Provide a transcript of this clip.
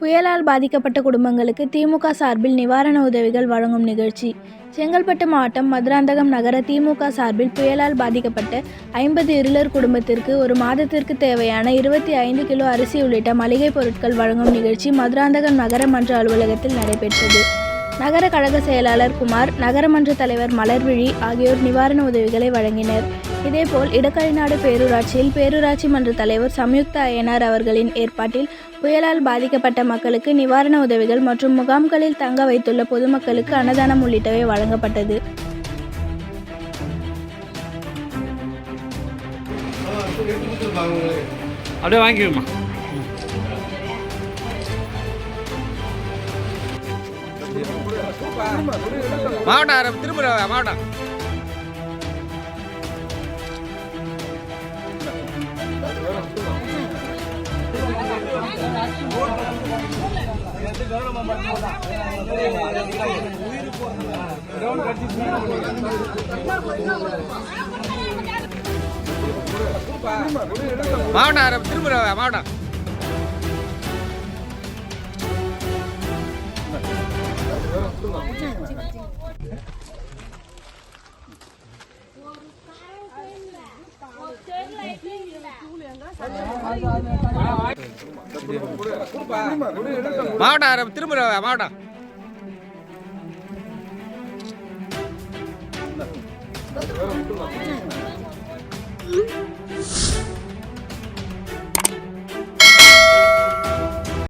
புயலால் பாதிக்கப்பட்ட குடும்பங்களுக்கு திமுக சார்பில் நிவாரண உதவிகள் வழங்கும் நிகழ்ச்சி. செங்கல்பட்டு மாவட்டம் மதுராந்தகம் நகர திமுக சார்பில் புயலால் பாதிக்கப்பட்ட ஐம்பது இருளர் குடும்பத்திற்கு ஒரு மாதத்திற்கு தேவையான இருபத்தி ஐந்து கிலோ அரிசி உள்ளிட்ட மளிகை பொருட்கள் வழங்கும் நிகழ்ச்சி மதுராந்தகம் நகர மன்ற அலுவலகத்தில் நடைபெற்றது. நகர கழக செயலாளர் குமார் நகரமன்ற தலைவர் மலர்விழி ஆகியோர் நிவாரண உதவிகளை வழங்கினர். இதேபோல் இடக்கழிநாடு பேரூராட்சியில் பேரூராட்சி மன்ற தலைவர் சம்யுக்தா அய்யனார் அவர்களின் ஏற்பாட்டில் புயலால் பாதிக்கப்பட்ட மக்களுக்கு நிவாரண உதவிகள் மற்றும் முகாம்களில் தங்க வைத்துள்ள பொதுமக்களுக்கு அன்னதானம் உள்ளிட்டவை வழங்கப்பட்டது. அப்படியே வாங்கிக்கோமா மாவட்டம் திரும்ப மாவட்டம். மாவட்டம் திரும்ப மாவட்டம். மாவட்டம் திரும்ப மாவட்டம்